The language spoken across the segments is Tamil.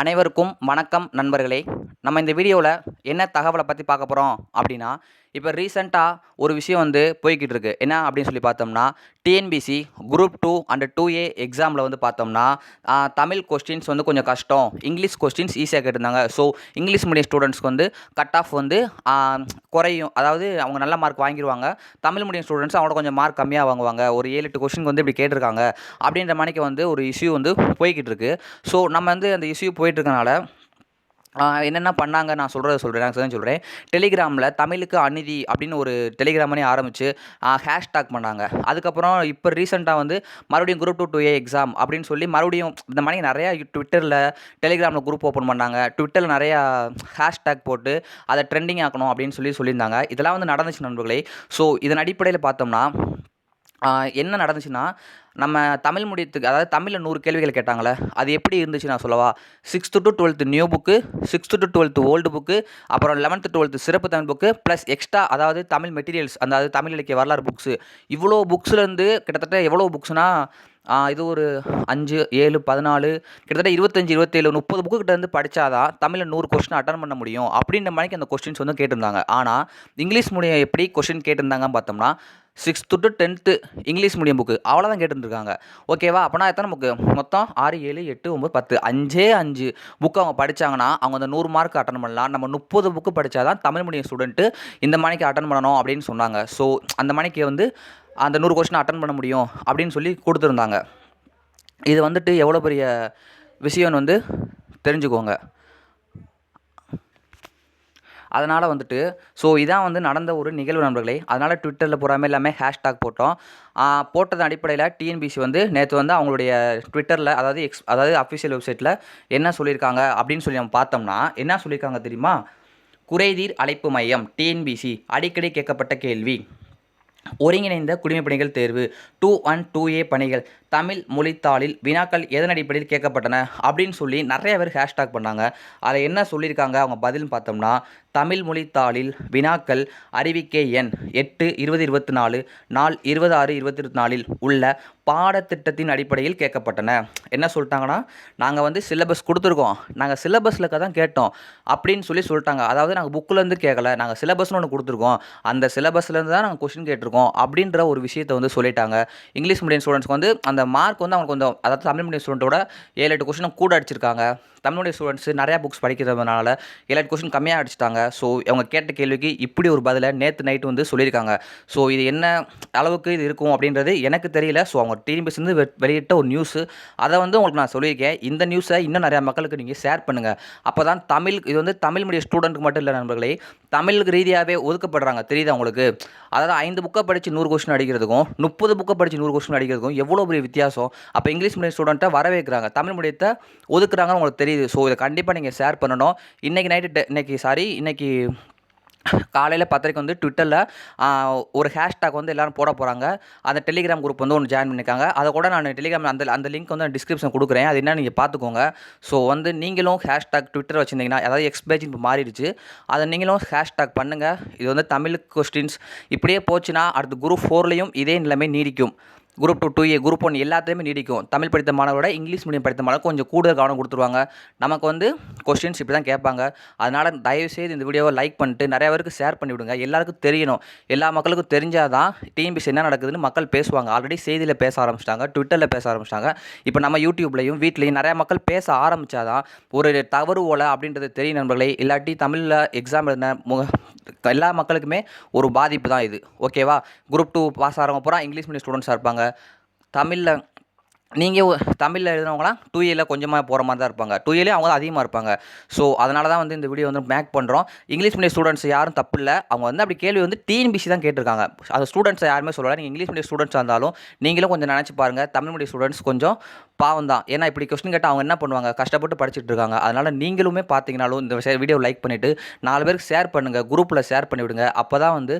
அனைவருக்கும் வணக்கம் நண்பர்களே. நம்ம இந்த வீடியோவில் என்ன தகவலை பற்றி பார்க்க போகிறோம் அப்படின்னா இப்போ ரீசெண்டாக ஒரு விஷயம் வந்து போய்கிட்டு இருக்குது என்ன அப்படின்னு சொல்லி பார்த்தோம்னா TNPSC group two and two A எக்ஸாமில் வந்து பார்த்தோம்னா தமிழ் கொஸ்டின்ஸ் வந்து கொஞ்சம் கஷ்டம். இங்கிலீஷ் கொஸ்டின்ஸ் ஈஸியாக கேட்டிருந்தாங்க. ஸோ இங்கிலீஷ் மீடியம் ஸ்டூடெண்ட்ஸ்க்கு வந்து கட் ஆஃப் வந்து குறையும். அதாவது அவங்க நல்ல மார்க் வாங்கிடுவாங்க தமிழ் மீடியம் ஸ்டூடெண்ட்ஸ் அவங்களோட கொஞ்சம் மார்க் கம்மியாக வாங்குவாங்க. ஒரு ஏழு எட்டு கொஸ்டின் வந்து இப்படி கேட்டிருக்காங்க. அப்படின்ற மணிக்கு வந்து ஒரு இஷ்யூ வந்து போய்கிட்டு இருக்குது ஸோ நம்ம வந்து அந்த இஷ்யூ போயிட்டு இருக்கனால என்னென்ன பண்ணாங்க நான் சொல்கிறத சொல்கிறேன் நான் சொல்கிறேன் டெலிகிராமில் தமிழுக்கு அநீதி அப்படின்னு ஒரு டெலிகிராமனே ஆரம்பித்து ஹேஷ்டாக் பண்ணாங்க. அதுக்கப்புறம் இப்போ ரீசெண்டாக வந்து மறுபடியும் group two two A exam அப்படின்னு சொல்லி மறுபடியும் இந்த மாதிரி நிறையா ட்விட்டரில் டெலிகிராமில் குரூப் ஓப்பன் பண்ணாங்க. ட்விட்டரில் நிறையா ஹேஷ்டாக் போட்டு அதை ட்ரெண்டிங் ஆக்கணும் அப்படின்னு சொல்லி சொல்லியிருந்தாங்க. இதெல்லாம் வந்து நடந்துச்சு நண்பர்களே. ஸோ இதன் அடிப்படையில் பார்த்தோம்னா என்ன நடந்துச்சுன்னா நம்ம தமிழ் முடியத்துக்கு அதாவது தமிழில் நூறு கேள்விகள் கேட்டாங்களே அது எப்படி இருந்துச்சு நான் சொல்லவா? Sixth to twelfth new book sixth to twelfth old book அப்புறம் லெவன்த்து டுவெல்த்து சிறப்பு தமிழ் புக்கு ப்ளஸ் எக்ஸ்ட்ரா அதாவது தமிழ் மெட்டீரியல்ஸ் அதாவது தமிழ் இலக்கிய வரலாறு புக்ஸு இவ்வளோ புக்ஸ்லேருந்து கிட்டத்தட்ட எவ்வளோ புக்ஸ்னால் இது ஒரு அஞ்சு ஏழு பதினாலு கிட்டத்தட்ட இருபத்தஞ்சி இருபத்தேழு முப்பது புக்கு கிட்டேருந்து படித்தாதான் தமிழில் நூறு கொஸ்டின் அட்டன் பண்ண முடியும். அப்படின்ற மாதிரி அந்த கொஸ்டின்ஸ் வந்து கேட்டிருந்தாங்க. ஆனால் இங்கிலீஷ் மீடியம் எப்படி கொஸ்டின் கேட்டிருந்தாங்கன்னு பார்த்தோம்னா sixth to tenth English medium book அவ்வளோதான் கேட்டுருக்காங்க ஓகேவா அப்போனா எத்தனை புக்கு மொத்தம் ஆறு ஏழு எட்டு ஒம்பது பத்து. அஞ்சே அஞ்சு புக்கு அவங்க படித்தாங்கன்னா அவங்க அந்த நூறு மார்க் அட்டன் பண்ணலாம். நம்ம முப்பது புக்கு படித்தா தான் தமிழ் மீடியம் ஸ்டூடெண்ட்டு இந்த மணிக்கு அட்டன் பண்ணணும் அப்படின்னு சொன்னாங்க. ஸோ அந்த மணிக்கு வந்து அந்த நூறு கொஸ்டின் அட்டன் பண்ண முடியும் அப்படின்னு சொல்லி கொடுத்துருந்தாங்க. இது வந்துட்டு எவ்வளோ பெரிய விஷயம்னு வந்து தெரிஞ்சுக்கோங்க. அதனால் வந்துட்டு ஸோ இதான் வந்து நடந்த ஒரு நிகழ்வு நண்பர்களே. அதனால் ட்விட்டரில் போகிறாமல் எல்லாமே ஹேஷ்டாக் போட்டோம். போட்டது போட்டதன் அடிப்படையில் டிஎன்பிசி வந்து நேற்று வந்து அவங்களுடைய ட்விட்டரில் அதாவது எக்ஸ் அதாவது அஃபிஷியல் வெப்சைட்டில் என்ன சொல்லியிருக்காங்க அப்படின்னு சொல்லி நம்ம பார்த்தோம்னா என்ன சொல்லியிருக்காங்க தெரியுமா? குறைதீர் அழைப்பு மையம் டிஎன்பிசி அடிக்கடி கேட்கப்பட்ட கேள்வி. ஒருங்கிணைந்த குடிமைப்பணிகள் தேர்வு டூ ஒன் டூ ஏ பணிகள் தமிழ் மொழித்தாளில் வினாக்கள் எதன் அடிப்படையில் கேட்கப்பட்டன அப்படின்னு சொல்லி நிறைய பேர் ஹேஷ்டாக் பண்ணாங்க. அதை என்ன சொல்லியிருக்காங்க? அவங்க பதில் பார்த்தோம்னா தமிழ் மொழித்தாளில் வினாக்கள் அறிவிக்கை எண் எட்டு இருபது இருபத்தி நாலு நாள் இருபது ஆறு இருபத்தி இருபத்தி நாலில் உள்ள பாடத்திட்டத்தின் அடிப்படையில் கேட்கப்பட்டன. என்ன சொல்லிட்டாங்கன்னா நாங்கள் வந்து சிலபஸ் கொடுத்துருக்கோம். நாங்கள் சிலபஸில் தான் கேட்டோம். அப்படின்னு சொல்லி சொல்லிட்டாங்க. அதாவது நாங்கள் புக்கிலேருந்து கேட்கல நாங்கள் சிலபஸ்னு ஒன்று கொடுத்துருக்கோம். அந்த சிலபஸ்லேருந்து தான் நாங்கள் கொஷின் கேட்டிருக்கோம் அப்படின்ற ஒரு விஷயத்தை வந்து சொல்லிட்டாங்க. இங்கிலீஷ் மீடியம் ஸ்டூடெண்ட்ஸ்க்கு வந்து அந்த மார்க் வந்து அவங்க கொஞ்சம் அதாவது தமிழ் மீடியம் ஸ்டூடெண்ட்டோட ஏழு எட்டு கொஷினும் கூட அடிச்சிருக்காங்க. தமிழ் மீடியம் ஸ்டூடெண்ட்ஸ் நிறையா புக்ஸ் படிக்கிறதுனால ஏழு எட்டு கொஷின் கம்மியாக அடிச்சிட்டாங்க. ஸோ அவங்க கேட்ட கேள்விக்கு இப்படி ஒரு பதிலை நேற்று நைட்டு வந்து சொல்லியிருக்காங்க. ஸோ இது என்ன அளவுக்கு இது இருக்கும் அப்படின்றது எனக்கு தெரியல. ஸோ அவங்க அவங்க டிஎன்பிஎஸ்லேருந்து வெளியிட்ட ஒரு நியூஸு அதை வந்து உங்களுக்கு நான் சொல்லியிருக்கேன். இந்த நியூஸை இன்னும் நிறையா மக்களுக்கு நீங்கள் ஷேர் பண்ணுங்கள் அப்போ தான் தமிழ் இது வந்து தமிழ் மீடியம் ஸ்டூடெண்ட்டுக்கு மட்டும் இல்லை நண்பர்களே தமிழுக்கு ரீதியாகவே ஒதுக்கப்படுறாங்க. தெரியுதா உங்களுக்கு? அதாவது ஐந்து புக்கை படித்து நூறு கொஸ்டின் அடிக்கிறதுக்கும் முப்பது புக்கை படித்து நூறு கொஸ்டின் அடிக்கிறதுக்கும் எவ்வளோ பெரிய வித்தியாசம்? அப்போ இங்கிலீஷ் மீடியம் ஸ்டூடெண்ட்டை வரவேற்கிறாங்க. தமிழ் மீடியத்தை ஒதுக்குறாங்கன்னு உங்களுக்கு தெரியுது. ஸோ இதை கண்டிப்பாக நீங்கள் ஷேர் பண்ணணும். இன்றைக்கி நைட்டு இன்னைக்கு சாரி இன்றைக்கி காலையில் பத்தரைக்கு வந்து ட்விட்டரில் ஒரு ஹேஷ்டாக் வந்து எல்லோரும் போட போகிறாங்க அந்த டெலிகிராம் குரூப் வந்து ஒன்று ஜாயின் பண்ணியிருக்காங்க அதை கூட நான் டெலிகிராம் அந்த அந்த லிங்க் வந்து நான் டிஸ்கிரிப்ஷன் கொடுக்குறேன். அது என்ன நீங்கள் பார்த்துக்கோங்க ஸோ வந்து நீங்களும் ஹேஷ்டாக் ட்விட்டர் வச்சுருந்தீங்கன்னா அதாவது எக்ஸ்பேஜ் இப்போ மாறிடுச்சு. அதை நீங்களும் ஹேஷ்டாக் பண்ணுங்கள் இது வந்து தமிழ் கொஸ்டின்ஸ் இப்படியே போச்சுன்னா அடுத்து குரூப் ஃபோர்லேயும் இதே நிலைமை நீடிக்கும். Group two two A group one எல்லாத்தையுமே நீடிக்கும். தமிழ் படித்த மாணவரோட இங்கிலீஷ் மீடியம் படித்த மாணவர் கொஞ்சம் கூடுதல் கவனம் கொடுத்துருவாங்க. நமக்கு வந்து கொஸ்டின்ஸ் இப்படி தான் கேட்பாங்க. அதனால் தயவுசெய்து இந்த வீடியோவை லைக் பண்ணிட்டு நிறைய பேருக்கு ஷேர் பண்ணி விடுங்க எல்லாருக்கும் தெரியணும். எல்லா மக்களுக்கும் தெரிஞ்சால் தான் டிஎம்பிசி என்ன நடக்குதுன்னு மக்கள் பேசுவாங்க. ஆல்ரெடி செய்தியில் பேச ஆரம்பிச்சிட்டாங்க. ட்விட்டரில் பேச ஆரம்பிச்சிட்டாங்க. இப்போ நம்ம யூடியூப்லையும் வீட்லேயும் நிறைய மக்கள் பேச ஆரம்பித்தாதான் ஒரு தவறு ஓலை அப்படின்றது தெரியும் நண்பர்களே. இல்லாட்டி தமிழில் எக்ஸாம் எழுதின முக எல்லா மக்களுக்குமே ஒரு பாதிப்பு தான் இது. ஓகேவா? குரூப் டூ பாஸ் ஆகிறவங்க பூரா இங்கிலீஷ் மீடியம் ஸ்டூடெண்ட்ஸாக இருப்பாங்க. தமிழில் நீங்கள் தமிழில் எழுதுனவங்களாம் டூ ஏல கொஞ்சமாக போகிற மாதிரி தான் இருப்பாங்க. டூ ஏலே அவங்க தான் அதிகமாக இருப்பாங்க. ஸோ அதனால தான் வந்து இந்த வீடியோ வந்து மேக் பண்ணுறோம் இங்கிலீஷ் மீடியம் ஸ்டூடெண்ட்ஸ் யாரும் தப்பு இல்லை. அவங்க வந்து அப்படி கேள்வி வந்து டிஎன்பிசி தான் கேட்டிருக்காங்க. அது ஸ்டூடெண்ட்ஸ் யாருமே சொல்லலை. நீங்கள் இங்கிலீஷ் மீடியம் ஸ்டூடெண்ட்ஸாக இருந்தாலும் நீங்களும் கொஞ்சம் நினச்சி பாருங்கள் தமிழ் மீடியம் ஸ்டூடெண்ட்ஸ் கொஞ்சம் பாவம் தான். ஏன்னா இப்படி கொஸ்டின் கேட்டால் அவங்க என்ன பண்ணுவாங்க? கஷ்டப்பட்டு படிச்சுட்டு இருக்காங்க. அதனால் நீங்களுமே பார்த்தீங்கனாலும் இந்த வீடியோ லைக் பண்ணிவிட்டு நாலு பேருக்கு ஷேர் பண்ணுங்கள் குரூப்பில் ஷேர் பண்ணிவிடுங்க. அப்போ தான் வந்து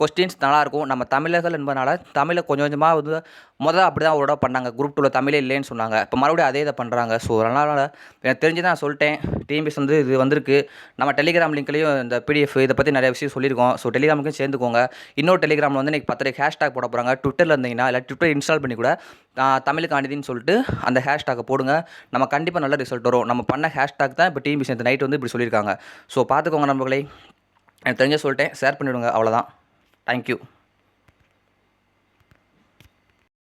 கொஸ்டின்ஸ் நல்லாயிருக்கும். நம்ம தமிழர்கள் என்பதனால தமிழை கொஞ்சம் கொஞ்சமாக வந்து முதல்ல அப்படி தான் அவரோட பண்ணாங்க. குரூப் டூவில் தமிழே இல்லைன்னு சொன்னாங்க. இப்போ மறுபடியும் அதே இதை பண்ணுறாங்க ஸோ அதனால் எனக்கு தெரிஞ்சு தான் நான் சொல்லிட்டேன். டிஎம்பிஎஸ் வந்து இது வந்திருக்கு. நம்ம டெலிகிராம் லிங்க்லேயும் இந்த பிடிஎஃப் இதை பற்றி நிறைய விஷயம் சொல்லியிருக்கோம். ஸோ டெலிகிராமுக்கும் சேர்ந்துக்கோங்க. இன்னொரு டெலிகிராமில் வந்து இன்றைக்கி பத்து ஹேஷ்டாக் போட போகிறாங்க ட்விட்டரில் இருந்தீங்கன்னா இல்லை ட்விட்டர் இன்ஸ்டால் பண்ணி கூட ஆ, தமிழுக்கு சொல்லிட்டு அந்த ஹேஷ்டாகை போடுங்க. நம்ம கண்டிப்பாக நல்ல ரிசல்ட் வரும். நம்ம பண்ண ஹேஷ்டாக் தான் இப்போ டிஎம்பிஎஸ் இந்த நைட் வந்து இப்படி சொல்லியிருக்காங்க. ஸோ பார்த்துக்கோங்க நண்பர்களே. எனக்கு தெரிஞ்ச சொல்லிட்டேன். ஷேர் பண்ணிவிடுங்க அவ்வளோதான் தேங்க்யூ